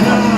Не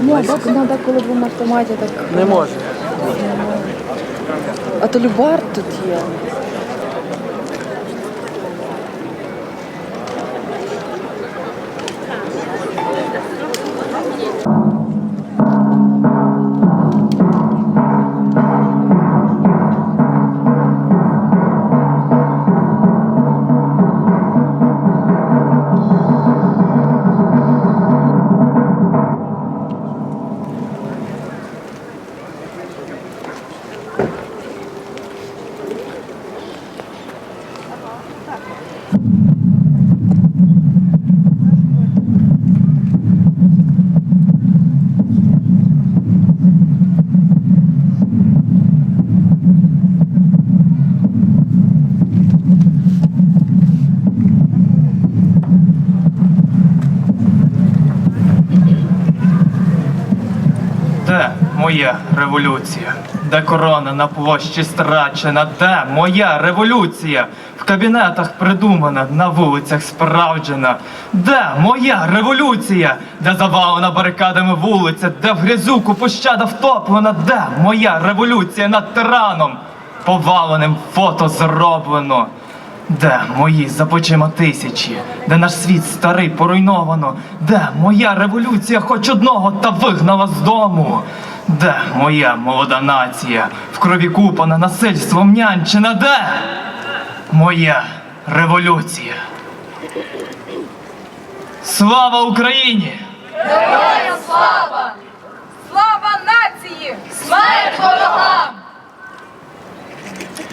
Ну, так треба, коли в на автоматі, так. Не може. А то любар тут є. Моя революція? Де корона на площі страчена? Де моя революція? В кабінетах придумана, на вулицях справджена. Де моя революція? Де завалена барикадами вулиця? Де в грязюку пощада втоплена? Де моя революція над тираном? Поваленим фото зроблено. Де мої за плечима тисячі, де наш світ старий поруйновано, де моя революція хоч одного та вигнала з дому? Де моя молода нація, в крові купана насильством нянчена? Де моя революція? Слава Україні! Героям слава! Слава нації! Смерть ворогам!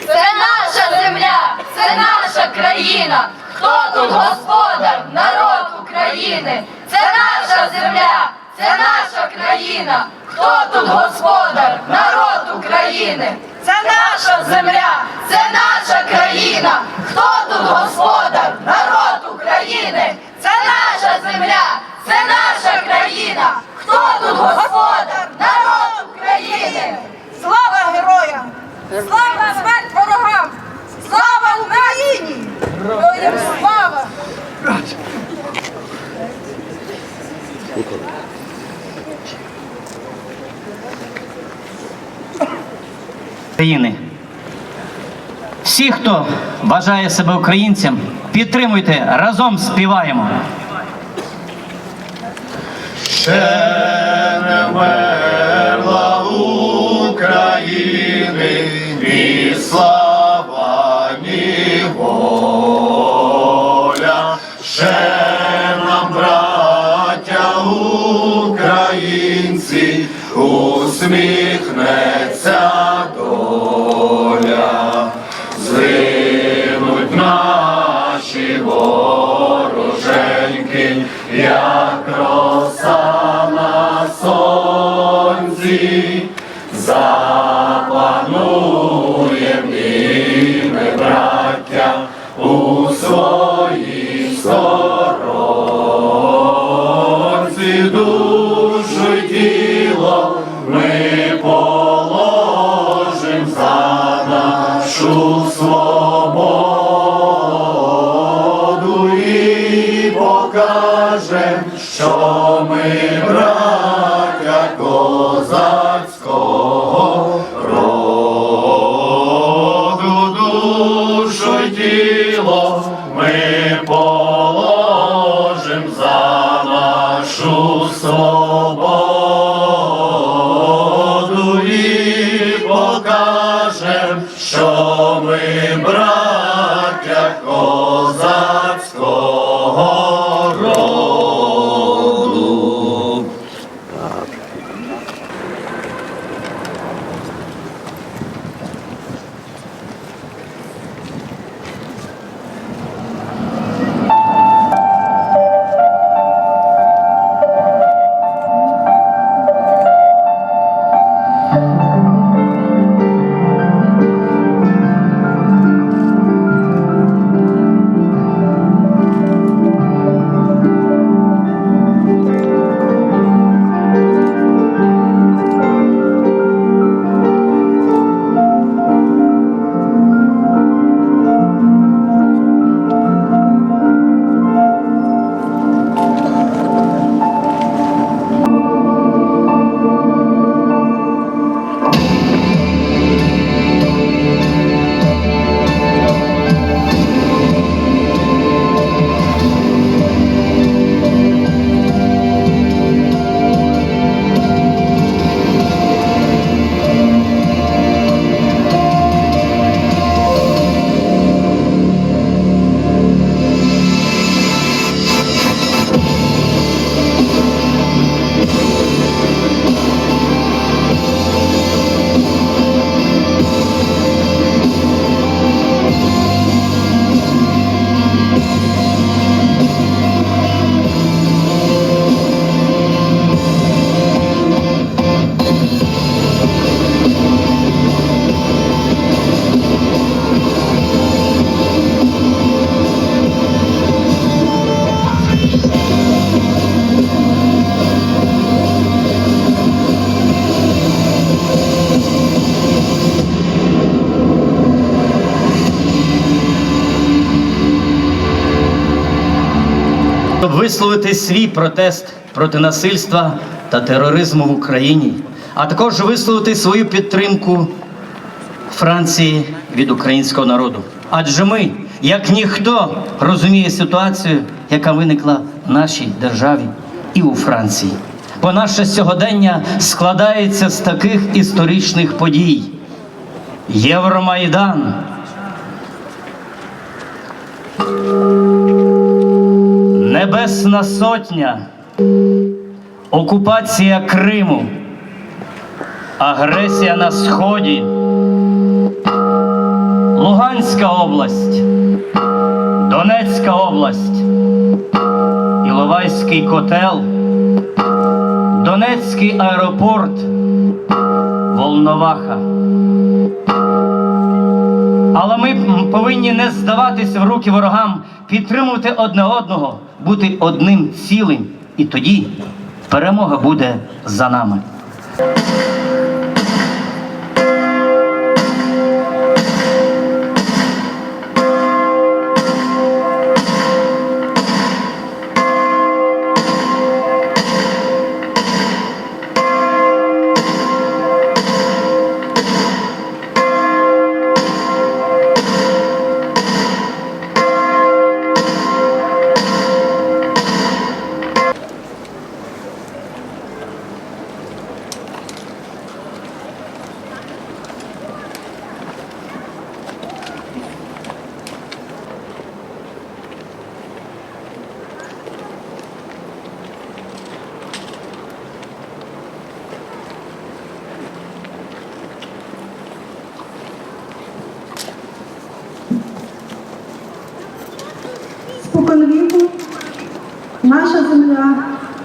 Це наша земля, це наша країна. Хто тут господар? Народ України. Це наша земля, це наша країна. Хто тут господар? Народ України. Це наша земля, це наша країна. Хто тут господар? Народ України. Це наша земля, це наша країна. Хто тут господар? Народ України. Слава героям! Слава смерть ворогам! Слава Україні! Героям слава! країни. Всі, хто вважає себе українцем, підтримуйте, разом співаємо. Щела України. І слава, ще нам, браття Українці усміхнеться слава. Висловити свій протест проти насильства та тероризму в Україні, а також висловити свою підтримку Франції від українського народу. Адже ми, як ніхто, розуміє ситуацію, яка виникла в нашій державі і у Франції. Бо наше сьогодення складається з таких історичних подій. Євромайдан, Небесна Сотня, окупація Криму, агресія на Сході, Луганська область, Донецька область, Іловайський котел, Донецький аеропорт, Волноваха. Але ми повинні не здаватися в руки ворогам, підтримувати одне одного, бути одним цілим. І тоді перемога буде за нами. Наша земля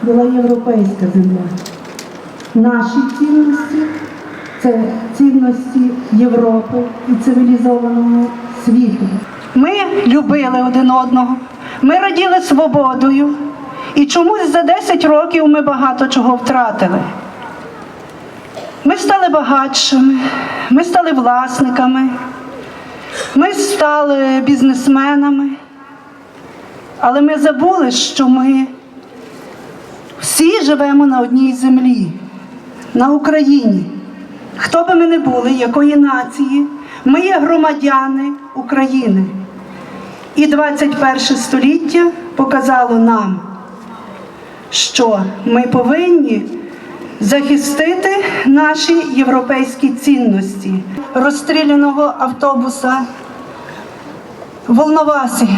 була європейська земля. Наші цінності це цінності Європи і цивілізованого світу. Ми любили один одного, ми раділи свободою, і чомусь за 10 років ми багато чого втратили. Ми стали багатшими, ми стали власниками, ми стали бізнесменами. Але ми забули, що ми всі живемо на одній землі, на Україні. Хто би ми не були, якої нації, ми є громадяни України. І 21 століття показало нам, що ми повинні захистити наші європейські цінності. Розстріляного автобуса Волновасі.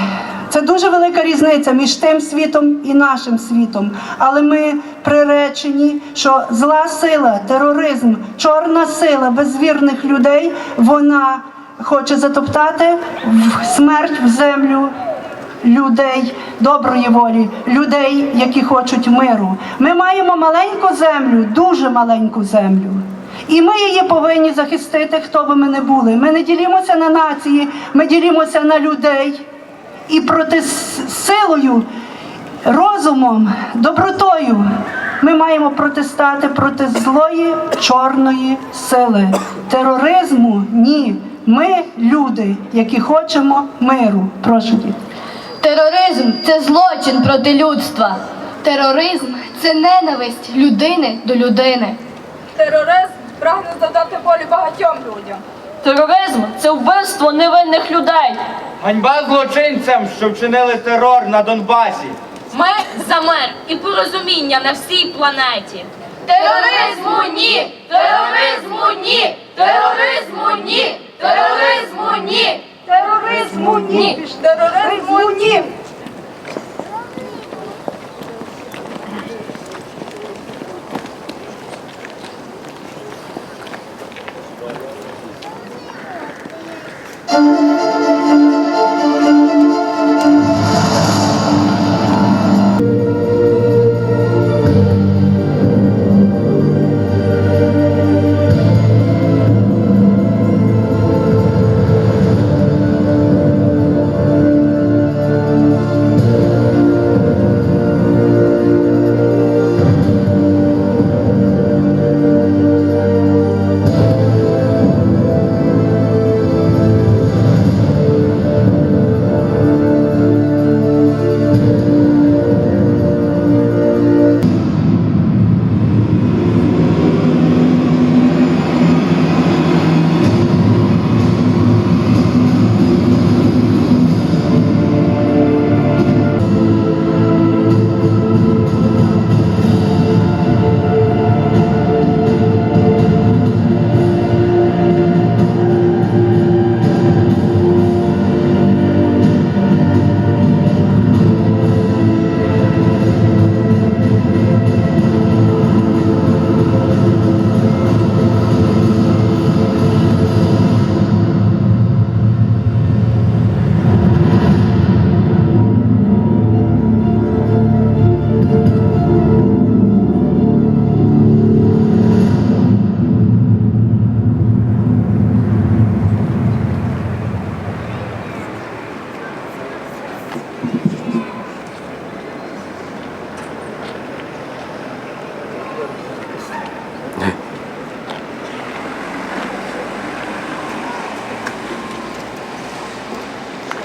Це дуже велика різниця між тим світом і нашим світом. Але ми приречені, що зла сила, тероризм, чорна сила безвірних людей, вона хоче затоптати в смерть в землю людей доброї волі, людей, які хочуть миру. Ми маємо маленьку землю, дуже маленьку землю. І ми її повинні захистити, хто би ми не були. Ми не ділімося на нації, ми ділімося на людей. І проти силою, розумом, добротою ми маємо протистати проти злої чорної сили. Тероризму ні. Ми люди, які хочемо миру. Прошу діти. Тероризм це злочин проти людства. Тероризм це ненависть людини до людини. Тероризм прагне завдати болі багатьом людям. Тероризм це вбивство невинних людей. Ганьба злочинцям, що вчинили терор на Донбасі. Ми за мир і порозуміння на всій планеті. Тероризму ні! Тероризму ні! Тероризму ні! Тероризму ні! Тероризму ні! Тероризму ні!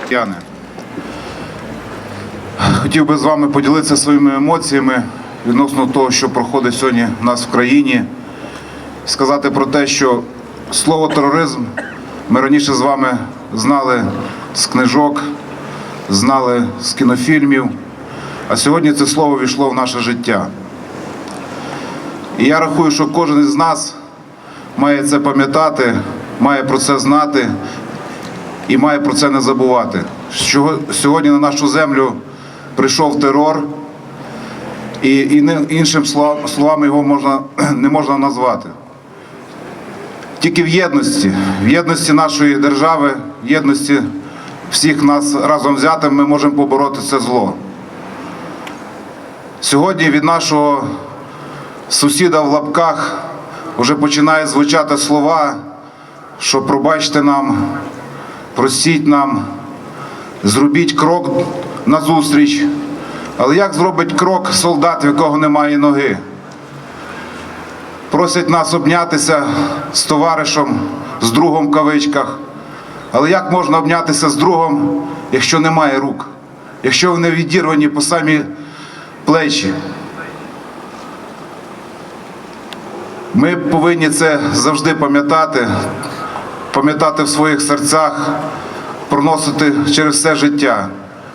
Яне. Хотів би з вами поділитися своїми емоціями відносно того, що проходить сьогодні в нас в країні. Сказати про те, що слово тероризм ми раніше з вами знали з книжок, знали з кінофільмів, а сьогодні це слово війшло в наше життя. І я рахую, що кожен із нас має це пам'ятати, має про це знати і має про це не забувати. Що сьогодні на нашу землю прийшов терор, і, і не, іншим слова- словами його можна, не можна назвати. Тільки в єдності, в єдності нашої держави, в єдності всіх нас разом взятим, ми можемо побороти це зло. Сьогодні від нашого сусіда в лапках вже починає звучати слова, що пробачте нам, простіть нам, зробіть крок назустріч. Але як зробить крок солдат, в якого немає ноги? Просять нас обнятися з товаришем, з другом в кавичках. Але як можна обнятися з другом, якщо немає рук, якщо вони відірвані по самі плечі? Ми повинні це завжди пам'ятати, пам'ятати в своїх серцях, проносити через все життя.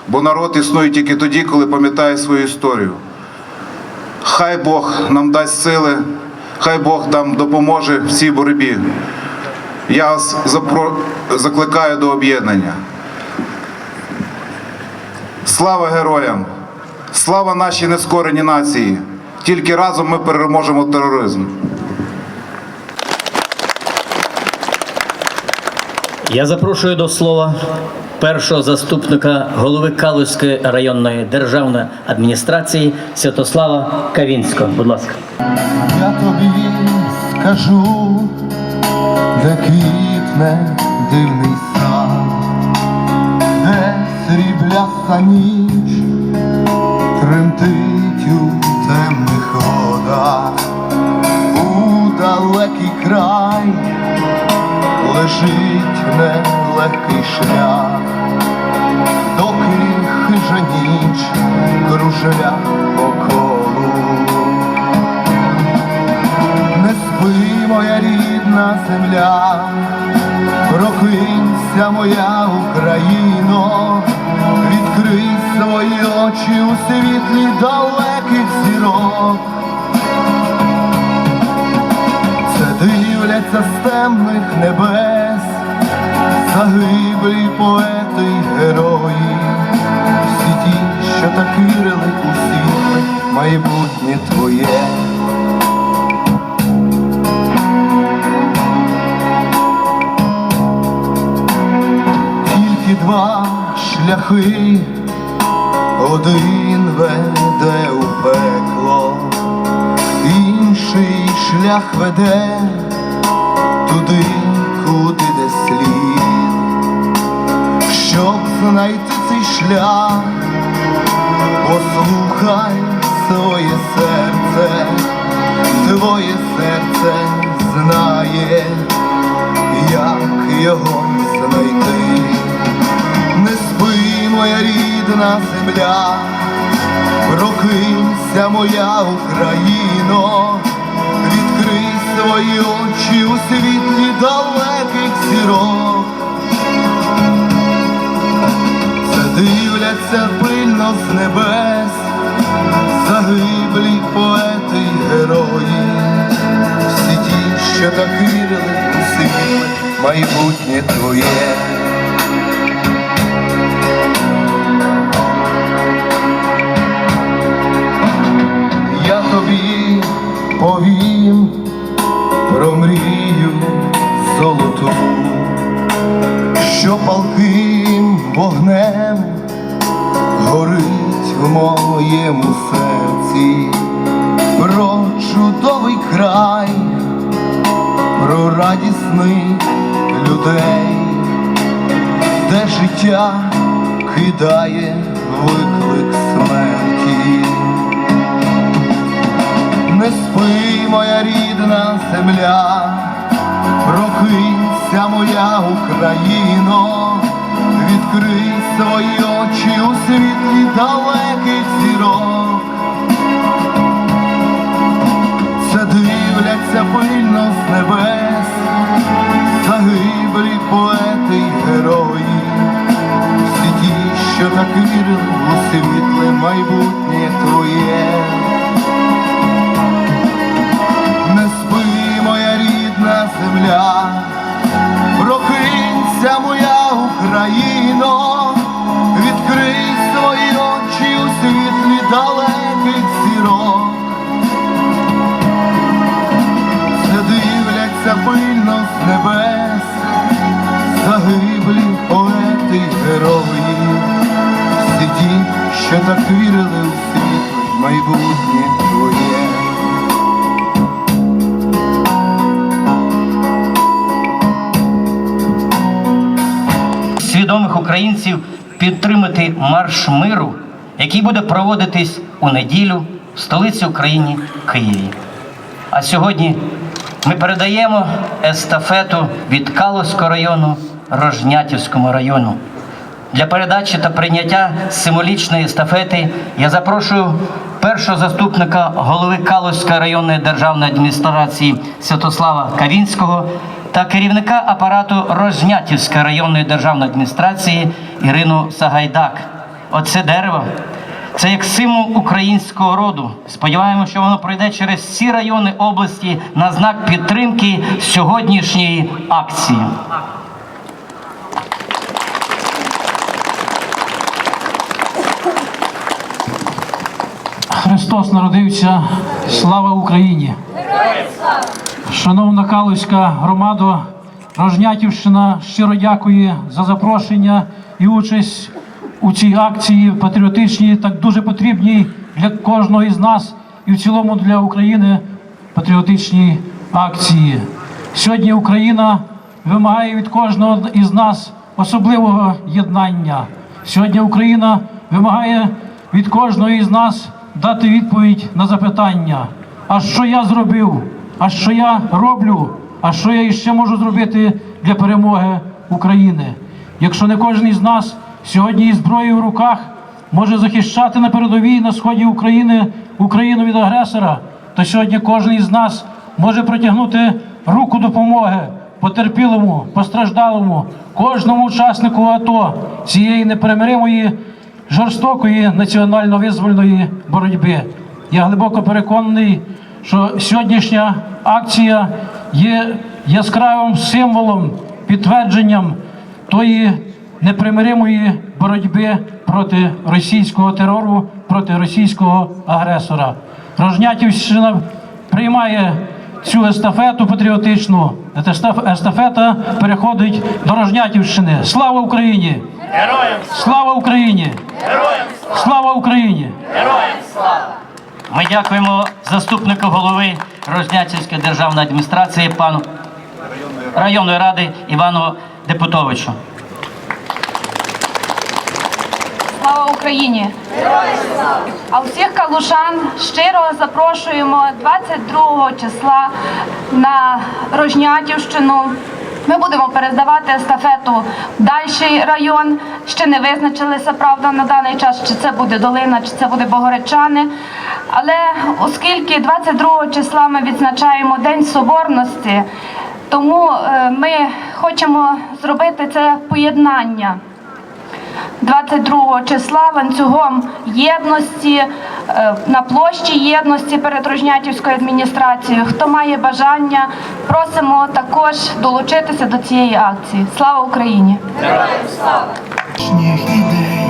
Бо народ існує тільки тоді, коли пам'ятає свою історію. Хай Бог нам дасть сили, хай Бог нам допоможе в цій боротьбі. Я вас запро- закликаю до об'єднання. Слава героям! Слава нашій нескореній нації! Тільки разом ми переможемо тероризм. Я запрошую до слова першого заступника голови Калузької районної державної адміністрації Святослава Кавінського. Будь ласка. Я тобі скажу, де квітне дивний сад, де срібляста ніч тремтить у темних водах, лежить нелегкий шлях, доки хижа ніч кружля по колу. Не спи, моя рідна земля, прокинься, моя Україно, відкрий свої очі у світлі далеких зірок. Дивляться з темних небес, загиблі поети й герої, всі ті, що так вірили у світле майбутнє твоє. тільки два шляхи, один веде у пекло, інший шлях веде туди, куди де слід, щоб знайти цей шлях, послухай своє серце, твоє серце знає як його знайти. Не спи, моя рідна земля, прокинься, моя Україно, свої очі у світлі далеких зірок. Дивляться пильно з небес, загиблі поети й герої всі ті, що так вірили у світле майбутнє твоє. Я тобі повім радісних людей, де життя кидає виклик смерті. Не спи, моя рідна земля, прокинься, моя Україно, відкрий свої очі у світлі далеких зірок. Свідомих українців підтримати марш миру, який буде проводитись у неділю в столиці України Києві. А сьогодні ми передаємо естафету від Калузького району Рожнятівському району. Для передачі та прийняття символічної естафети я запрошую першого заступника голови Калузької районної державної адміністрації Святослава Кавінського та керівника апарату Рожнятівської районної державної адміністрації Ірину Сагайдак. Оце дерево це як символ українського роду. Сподіваємося, що воно пройде через всі райони області на знак підтримки сьогоднішньої акції. Христос народився. Слава Україні! Шановна Калузька громада, Рожнятівщина щиро дякує за запрошення і участь у цій акції патріотичній, так дуже потрібній для кожного із нас і в цілому для України патріотичній акції. Сьогодні Україна вимагає від кожного із нас особливого єднання. Сьогодні Україна вимагає від кожного із нас дати відповідь на запитання: а що я зробив? А що я роблю? А що я іще можу зробити для перемоги України? Якщо не кожен із нас сьогодні із зброєю в руках може захищати на передовій на сході України Україну від агресора, то сьогодні кожен із нас може протягнути руку допомоги потерпілому, постраждалому, кожному учаснику АТО цієї непримиримої жорстокої національно-визвольної боротьби. Я глибоко переконаний, що сьогоднішня акція є яскравим символом, підтвердженням тої непримиримої боротьби проти російського терору, проти російського агресора. Рожнятівщина приймає цю естафету патріотичну. Естафета переходить до Рожнятівщини. Слава Україні! Героям! Слава Україні! Героям! Слава Україні! Ми дякуємо заступнику голови Рознятівської державної адміністрації пану районної ради Івану Депутовичу. Слава Україні! А всіх калушан щиро запрошуємо 22 числа на Рожнятівщину. Ми будемо передавати естафету в дальший район. Ще не визначилися, правда, на даний час, чи це буде долина, чи це буде Богоречани. Але оскільки 22 числа ми відзначаємо День Соборності, тому е, ми хочемо зробити це поєднання. 22 числа ланцюгом єдності е, на площі єдності перед Рожнятівською адміністрацією. Хто має бажання, просимо також долучитися до цієї акції. Слава Україні! Героям ідей